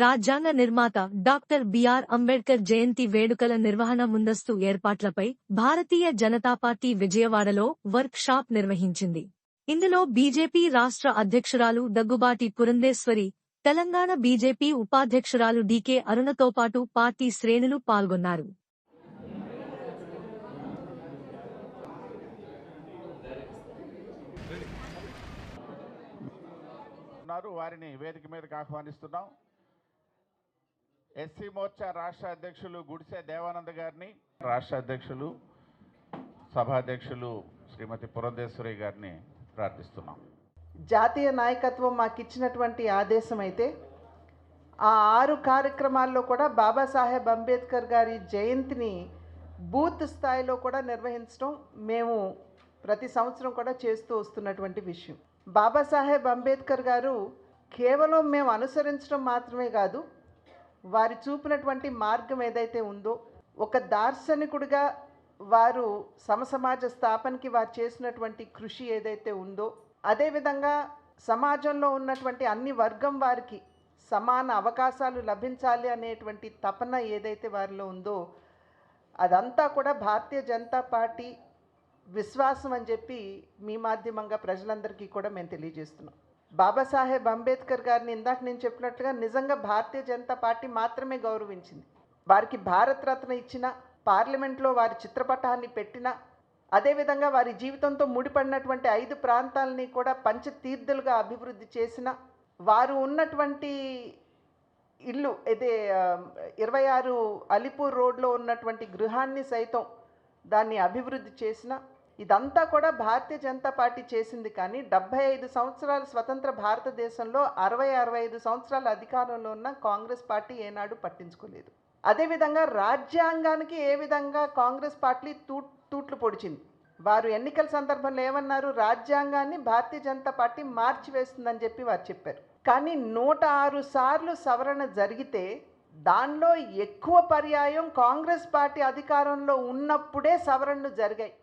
రాజ్యాంగ నిర్మాత doctor BR Ambedkar జయంతి వేడుకల నిర్వహణ ముందస్తు ఏర్పాట్లపై భారతీయ జనతా పార్టీ విజయవాడలో వర్క్ షాప్ నిర్వహించింది. ఇందులో బీజేపీ రాష్ట్ర అధ్యక్షురాలు దగ్గుబాటి పురంధేశ్వరి తెలంగాణ బీజేపీ ఉపాధ్యక్షురాలు డీకే అరుణతో పాటు పార్టీ శ్రేణులు పాల్గొన్నారు. వారిని వేదిక మీదకి ఆహ్వానిస్తున్నాం. ఎస్సీ మోర్చా రాష్ట్ర అధ్యక్షులు గుడిసె దేవానంద్ గారిని రాష్ట్ర అధ్యక్షులు సభాధ్యక్షులు శ్రీమతి పురంధేశ్వరి గారిని ప్రార్థిస్తున్నాం. జాతీయ నాయకత్వం మాకు ఇచ్చినటువంటి ఆదేశం అయితే ఆ ఆరు కార్యక్రమాల్లో కూడా బాబాసాహెబ్ అంబేద్కర్ గారి జయంతిని బూత్ స్థాయిలో కూడా నిర్వహించడం మేము ప్రతి సంవత్సరం కూడా చేస్తూ వస్తున్నటువంటి విషయం. బాబాసాహెబ్ అంబేద్కర్ గారు కేవలం మేము అనుసరించడం మాత్రమే కాదు వారు చూపినటువంటి మార్గం ఏదైతే ఉందో ఒక దార్శనికుడిగా వారు సమసమాజ స్థాపనకి వారు చేసినటువంటి కృషి ఏదైతే ఉందో అదేవిధంగా సమాజంలో ఉన్నటువంటి అన్ని వర్గం వారికి సమాన అవకాశాలు లభించాలి అనేటువంటి తపన ఏదైతే వారిలో ఉందో అదంతా కూడా భారతీయ జనతా పార్టీ విశ్వాసం అని చెప్పి మీ మాధ్యమంగా ప్రజలందరికీ కూడా మేము తెలియజేస్తున్నాం. బాబాసాహెబ్ అంబేద్కర్ గారిని ఇందాక నేను చెప్పినట్లుగా నిజంగా భారతీయ జనతా పార్టీ మాత్రమే గౌరవించింది. వారికి భారతరత్న ఇచ్చిన పార్లమెంట్లో వారి చిత్రపటాన్ని పెట్టిన అదేవిధంగా వారి జీవితంతో ముడిపడినటువంటి ఐదు ప్రాంతాలని కూడా పంచతీర్థులుగా అభివృద్ధి చేసిన వారు ఉన్నటువంటి ఇల్లు అయితే ఇరవై ఆరు అలిపూర్ రోడ్లో ఉన్నటువంటి గృహాన్ని సైతం దాన్ని అభివృద్ధి చేసిన ఇదంతా కూడా భారతీయ జనతా పార్టీ చేసింది కానీ డెబ్బై ఐదు సంవత్సరాల స్వతంత్ర భారతదేశంలో అరవై అరవై ఐదు సంవత్సరాల అధికారంలో ఉన్న కాంగ్రెస్ పార్టీ ఏనాడు పట్టించుకోలేదు. అదేవిధంగా రాజ్యాంగానికి ఏ విధంగా కాంగ్రెస్ పార్టీ తూ తూట్లు పొడిచింది? వారు ఎన్నికల సందర్భంలో ఏమన్నారు? రాజ్యాంగాన్ని భారతీయ జనతా పార్టీ మార్చివేస్తుందని చెప్పి వారు చెప్పారు. కానీ నూట ఆరు సార్లు సవరణ జరిగితే దానిలో ఎక్కువ పర్యాయం కాంగ్రెస్ పార్టీ అధికారంలో ఉన్నప్పుడే సవరణలు జరిగాయి.